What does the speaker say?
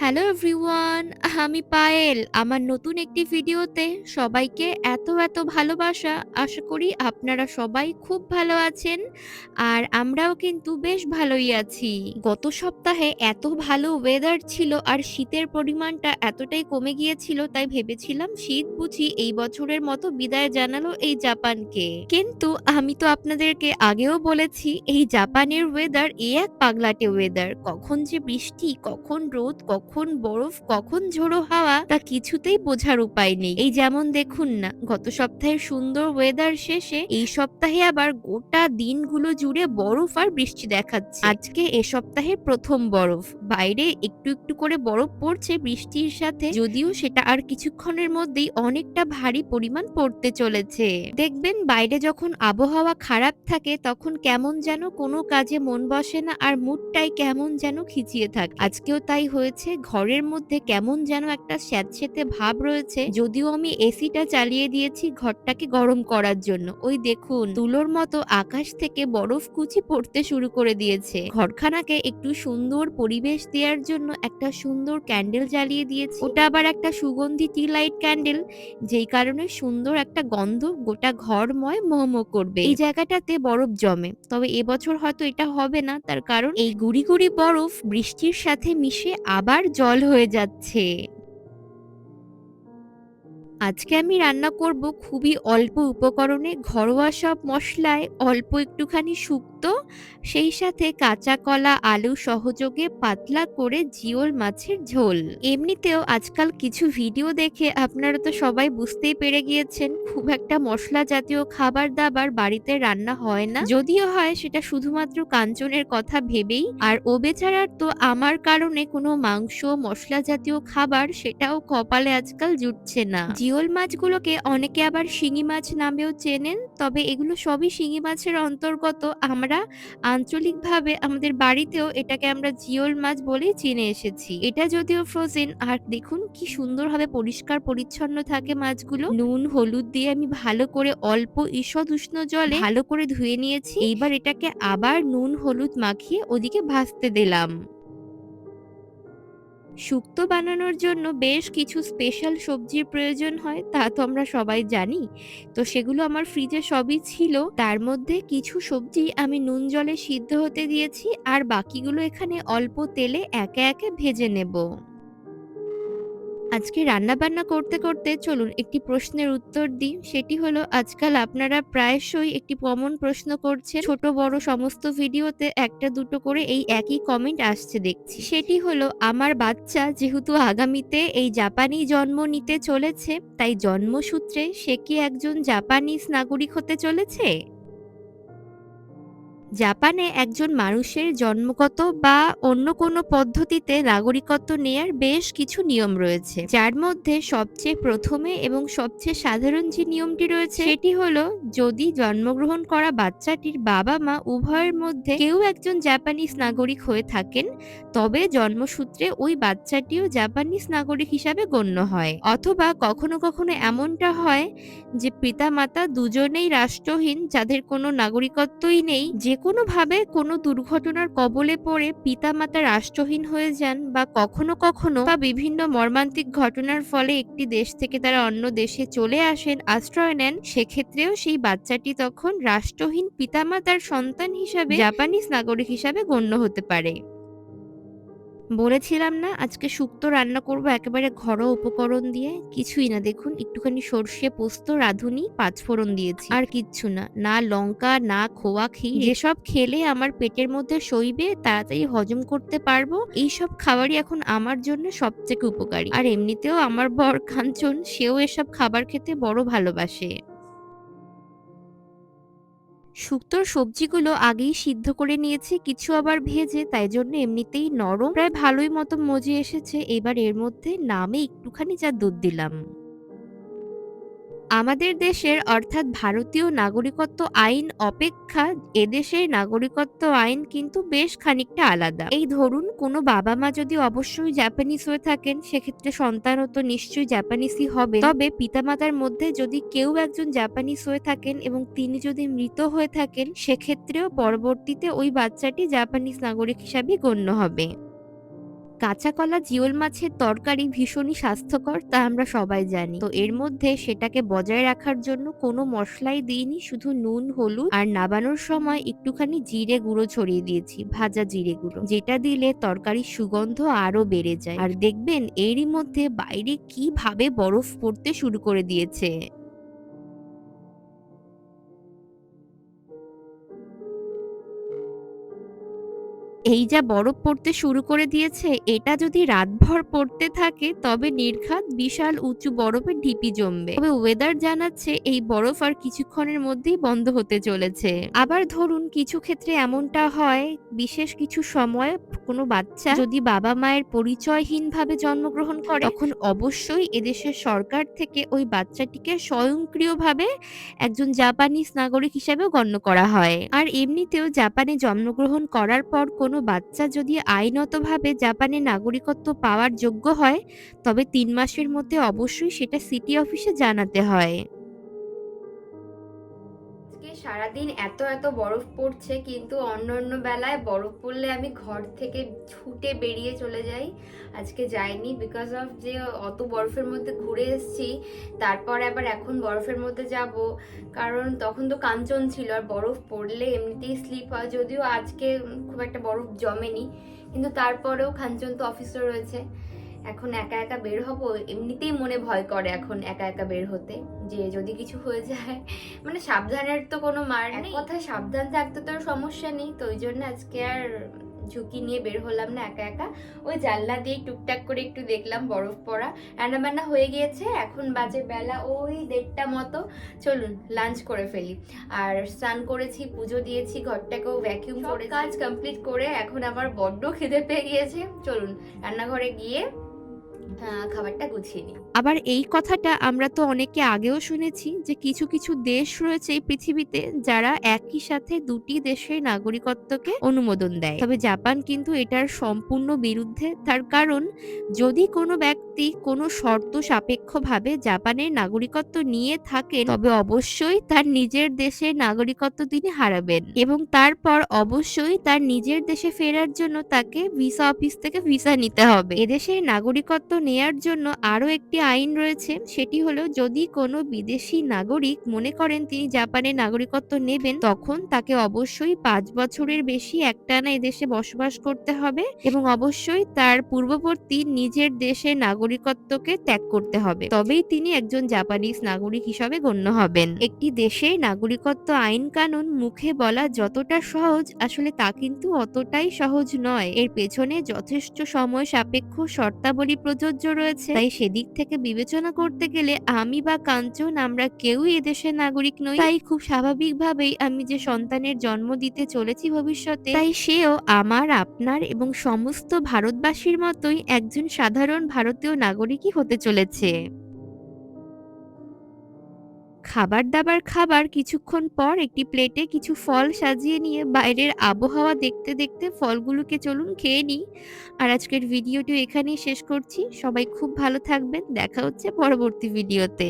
Hello everyone, আমি পায়েল। আমার নতুন একটি ভিডিওতে সবাইকে এত এত ভালোবাসা। আশা করি আপনারা সবাই খুব ভালো আছেন। আর আমরাও কিন্তু বেশ ভালোই আছি। গত সপ্তাহে এত ভালো ওয়েদার ছিল আর শীতের পরিমাণটা এতটাই কমে গিয়েছিল, তাই ভেবেছিলাম শীত বুঝি এই বছরের মতো বিদায় জানালো এই জাপানকে। কিন্তু আমি তো আপনাদেরকে আগেও বলেছি, এই জাপানের ওয়েদার এ এক পাগলাটে ওয়েদার কখন যে বৃষ্টি, কখন রোদ, কখন বরফ, কখন ঝোড়ো হাওয়া, তা কিছুতেই বোঝার উপায় নেই। এই যেমন দেখুন না, গত সপ্তাহের সুন্দর ওয়েদার শেষে এই সপ্তাহে আবার গোটা দিনগুলো জুড়ে বরফ আর বৃষ্টি দেখাচ্ছে। আজকে এ সপ্তাহের প্রথম বরফ। বাইরে একটু একটু করে বরফ পড়ছে বৃষ্টির সাথে, যদিও সেটা আর কিছুক্ষণের মধ্যেই অনেকটা ভারী পরিমাণ পড়তে চলেছে। দেখবেন বাইরে যখন আবহাওয়া খারাপ থাকে, তখন কেমন যেন কোনো কাজে মন বসে না, আর মুডটাই কেমন যেন খিচিয়ে থাকে। আজকেও তাই হয়েছে ঘরের মধ্যে কেমন যেন একটা স্যাঁতসেঁতে ভাব রয়েছে, যদিও আমি এসিটা চালিয়ে দিয়েছি ঘরটাকে গরম করার জন্য। ওই দেখুন, তুলোর মতো আকাশ থেকে বরফ কুচি পড়তে শুরু করে দিয়েছে। ঘরখানাকে একটু সুন্দর পরিবেশ দেওয়ার জন্য একটা সুন্দর ক্যান্ডেল জ্বালিয়ে দিয়েছি। ওটা আবার একটা সুগন্ধি টি লাইট ক্যান্ডেল, যেই কারণে সুন্দর একটা গন্ধ গোটা ঘরময় মোহমো করবে। এই জায়গাটাতে বরফ জমে, তবে এবছর হয়তো এটা হবে না, তার কারণ এই গুড়ি গুড়ি বরফ বৃষ্টির সাথে মিশে আবার জল হয়ে যাচ্ছে। আজকে আমি রান্না করব খুবই অল্প উপকরণে, ঘরোয়া সব মশলায় অল্প একটুখানি শুক্তো, সেই সাথে কাঁচা কলা, আলু সহযোগে পাতলা করে জিওল মাছের ঝোল। এমনিতেও আজকাল কিছু ভিডিও দেখে আপনারা তো সবাই বুঝতেই পেরে গিয়েছেন, খুব একটা মশলা জাতীয় খাবার দাবার বাড়িতে রান্না হয় না। যদিও হয়, সেটা শুধুমাত্র কাঞ্চনের কথা ভেবেই। আর ও বেচারার তো আমার কারণে কোনো মাংস, মশলা জাতীয় খাবার, সেটাও কপালে আজকাল জুটছে না। জিওল মাছগুলোকে অনেকে আবার শিঙি মাছ নামেও চেনেন, তবে এগুলো সবই শিঙি মাছের অন্তর্গত। আমরা আঞ্চলিকভাবে আমাদের বাড়িতেও এটাকে আমরা জিওল মাছ বলেই চিনে এসেছি। এটা যদিও ফ্রোজেন আর দেখুন কি সুন্দরভাবে পরিষ্কার পরিচ্ছন্ন থাকে মাছগুলো। নুন, হলুদ দিয়ে আমি ভালো করে অল্প ঈষৎ উষ্ণ জলে ভালো করে ধুয়ে নিয়েছি। এইবার এটাকে আবার নুন, হলুদ মাখিয়ে ওদিকে ভাজতে দিলাম। শুক্তো বানানোর জন্য বেশ কিছু স্পেশাল সবজির প্রয়োজন হয়, তা তো আমরা সবাই জানি। তো সেগুলো আমার ফ্রিজে সবই ছিল। তার মধ্যে কিছু সবজি আমি নুন জলে সিদ্ধ হতে দিয়েছি, আর বাকিগুলো এখানে অল্প তেলে একে একে ভেজে নেব। আজকে রান্না বান্না করতে করতে চলুন একটি প্রশ্নের উত্তর দিই। সেটি হলো, আজকাল আপনারা প্রায়শই একটি কমন প্রশ্ন করছেন। ছোট, বড় সমস্ত ভিডিওতে একটা, দুটো করে এই একই কমেন্ট আসছে দেখছি। সেটি হলো, আমার বাচ্চা যেহেতু আগামীতে এই জাপানি জন্ম নিতে চলেছে, তাই জন্মসূত্রে সে কি একজন জাপানিজ নাগরিক হতে চলেছে? জাপানে একজন মানুষের জন্মগত বা অন্য কোনো পদ্ধতিতে নাগরিকত্ব নেয়ার বেশ কিছু নিয়ম রয়েছে। যার মধ্যে সবচেয়ে প্রথমে এবং সবচেয়ে সাধারণ যে নিয়মটি রয়েছে, সেটি হলো যদি জন্মগ্রহণ করা বাচ্চাটির বাবা মা উভয়ের মধ্যে কেউ একজন জাপানিজ নাগরিক হয়ে থাকেন, তবে জন্মসূত্রে ওই বাচ্চাটিও জাপানিজ নাগরিক হিসাবে গণ্য হয়। অথবা কখনো কখনো এমনটা হয় যে পিতামাতা দুজনেই রাষ্ট্রহীন, যাদের কোনো নাগরিকত্বই নেই, যে কোনোভাবে কোনো দুর্ঘটনার কবলে পড়ে পিতা মাতা রাষ্ট্রহীন হয়ে যান বা কখনো কখনো বা বিভিন্ন মর্মান্তিক ঘটনার ফলে একটি দেশ থেকে তারা অন্য দেশে চলে আসেন, আশ্রয় নেন, সেক্ষেত্রেও সেই বাচ্চাটি তখন রাষ্ট্রহীন পিতামাতার সন্তান হিসাবে জাপানিজ নাগরিক হিসাবে গণ্য হতে পারে। বলেছিলাম না আজকে শুক্তো রান্না করব একেবারে ঘরোয়া উপকরণ দিয়ে? কিছুই না দেখুন একটুখানি সর্ষে পোস্ত রাঁধুনি পাঁচফোড়ন দিয়েছি। আর কিচ্ছু না না লঙ্কা না খোয়া ক্ষীর যেসব খেলে আমার পেটের মধ্যে সইবে তাড়াতাড়ি হজম করতে পারব এইসব খাবারই এখন আমার জন্য সবথেকে উপকারী। আর এমনিতেও আমার বর কাঞ্চন সেও এসব খাবার খেতে বড় ভালোবাসে। শুক্তোর সবজিগুলো আগেই সিদ্ধ করে নিয়েছি, কিছু আবার ভেজে, তাই জন্য এমনিতেই নরম। প্রায় ভালোই মতো মজে এসেছে, এবার এর মধ্যে নামে একটুখানি যা দুধ দিলাম। আমাদের দেশের অর্থাৎ ভারতীয় নাগরিকত্ব আইন অপেক্ষা এদেশের নাগরিকত্ব আইন কিন্তু বেশ খানিকটা আলাদা। এই ধরুন, কোনো বাবা মা যদি অবশ্যই জাপানিজ হয়ে থাকেন, সেক্ষেত্রে সন্তানও তো নিশ্চয়ই জাপানিজই হবে। তবে পিতামাতার মধ্যে যদি কেউ একজন জাপানিজ হয়ে থাকেন এবং তিনি যদি মৃত হয়ে থাকেন, সেক্ষেত্রেও পরবর্তীতে ওই বাচ্চাটি জাপানিজ নাগরিক হিসাবে গণ্য হবে। কাঁচা কলা জিওল মাছের তরকারি ভীষণই স্বাস্থ্যকর, তা আমরা সবাই জানি। তো এর মধ্যে সেটাকে বজায় রাখার জন্য কোনো মশলাই দিইনি, শুধু নুন, হলুদ আর নাবানোর সময় একটুখানি জিরে গুঁড়ো ছড়িয়ে দিয়েছি, ভাজা জিরে গুঁড়ো যেটা দিলে তরকারির সুগন্ধ আরও বেড়ে যায়। আর দেখবেন এরই মধ্যে বাইরে কীভাবে বরফ পড়তে শুরু করে দিয়েছে। এই যা বরফ পড়তে শুরু করে দিয়েছে, এটা যদি রাতভর পড়তে থাকে, তবে নির্ঘাত বিশাল উঁচু বরফের ঢিপি জমবে। তবে ওয়েদার জানাচ্ছে এই বরফ আর কিছুক্ষণের মধ্যেই বন্ধ হতে চলেছে। আবার ধরুন, কিছু ক্ষেত্রে এমনটা হয়, বিশেষ কিছু সময় কোনো বাচ্চা যদি বাবা মায়ের পরিচয়হীন ভাবে জন্মগ্রহণ করে, তখন অবশ্যই এদেশের সরকার থেকে ওই বাচ্চাটিকে স্বয়ংক্রিয়ভাবে একজন জাপানিজ নাগরিক হিসেবেও গণ্য করা হয়। আর এমনিতেও জাপানে জন্মগ্রহণ করার পর কোনো বাচ্চা যদি আইনতভাবে জাপানে নাগরিকত্ব পাওয়ার যোগ্য হয়, তবে তিন মাসের মধ্যে অবশ্যই সেটা সিটি অফিসে জানাতে হয়। সারাদিন এত এত বরফ পড়ছে, কিন্তু অন্য অন্য বেলায় বরফ পড়লে আমি ঘর থেকে ছুটে বেরিয়ে চলে যাই। আজকে যাইনি বিকজ অফ যে অত বরফের মধ্যে ঘুরে এসেছি, তারপর আবার এখন বরফের মধ্যে যাব। কারণ তখন তো কাঞ্চন ছিল, আর বরফ পড়লে এমনিতেই স্লিপ হয়, যদিও আজকে খুব একটা বরফ জমেনি, কিন্তু তারপরেও কাঞ্চন তো অফিসে রয়েছে। এখন একা একা বের হব এমনিতেই মনে ভয় করে এখন একা একা বের হতে যে যদি কিছু হয়ে যায়। মানে সাবধানের তো কোনো মার নেই। কথায় সাবধান থাকতে তো সমস্যা নেই তো ওই জন্য আজকে আর ঝুঁকি নিয়ে বের হলাম না একা একা। ওই জানলা দিয়ে টুকটাক করে একটু দেখলাম বরফ পড়া। রান্না বান্না হয়ে গিয়েছে এখন বাজে বেলা ওই দেড়টা মতো। চলুন লাঞ্চ করে ফেলি। আর স্নান করেছি পুজো দিয়েছি ঘরটাকেও ভ্যাকিউম করে কাজ কমপ্লিট করে এখন আবার বড্ড খিদে পেয়ে গিয়েছে। চলুন রান্নাঘরে গিয়ে খাবারটা গুছিয়ে নিই। আবার এই কথাটা আমরা তো অনেকে আগেও শুনেছি যে কিছু কিছু দেশ রয়েছে এই পৃথিবীতে যারা একই সাথে দুটি দেশের নাগরিকত্বকে অনুমোদন দেয়। তবে জাপান কিন্তু এটার সম্পূর্ণ বিরুদ্ধে তার কারণ, যদি কোনো ব্যক্তি কোনো শর্ত সাপেক্ষভাবে জাপানের নাগরিকত্ব নিয়ে থাকেন তবে অবশ্যই তার নিজের দেশের নাগরিকত্ব তিনি হারাবেন এবং তারপর অবশ্যই তার নিজের দেশে ফেরার জন্য তাকে ভিসা অফিস থেকে ভিসা নিতে হবে। এদেশের নাগরিকত্ব নেয়ার জন্য আরও একটি আইন রয়েছে, সেটি হলো যদি কোনো বিদেশি নাগরিক মনে করেন তিনি জাপানের নাগরিকত্ব নেবেন, তখন তাকে অবশ্যই পাঁচ বছরের বেশি একটানা এদেশে বসবাস করতে হবে এবং অবশ্যই তার পূর্ববর্তী নিজের দেশের নাগরিকত্বকে ত্যাগ করতে হবে। তবেই তিনি একজন জাপানিজ নাগরিক হিসাবে গণ্য হবেন। একটি দেশের নাগরিকত্ব আইন কানুন মুখে বলা যতটা সহজ, আসলে তা কিন্তু অতটাই সহজ নয়। এর পেছনে যথেষ্ট সময় সাপেক্ষ শর্তাবলী প্রযোজ্য রয়েছে। তাই সেদিক থেকে বিবেচনা করতে গেলে আমি বা কাঞ্চন আমরা কেউই এদেশের নাগরিক নই। তাই খুব স্বাভাবিকভাবেই আমি যে সন্তানের জন্ম দিতে চলেছি ভবিষ্যতে, তাই সেও আমার, আপনার এবং সমস্ত ভারতবাসীর মতোই একজন সাধারণ ভারতীয় নাগরিকই হতে চলেছে। খাবার দাবার খাবার কিছুক্ষণ পর একটি প্লেটে কিছু ফল সাজিয়ে নিয়ে বাইরের আবহাওয়া দেখতে দেখতে ফলগুলোকে চলুন খেয়ে নিই। আর আজকের ভিডিওটি এখানেই শেষ করছি। সবাই খুব ভালো থাকবেন। দেখা হচ্ছে পরবর্তী ভিডিওতে।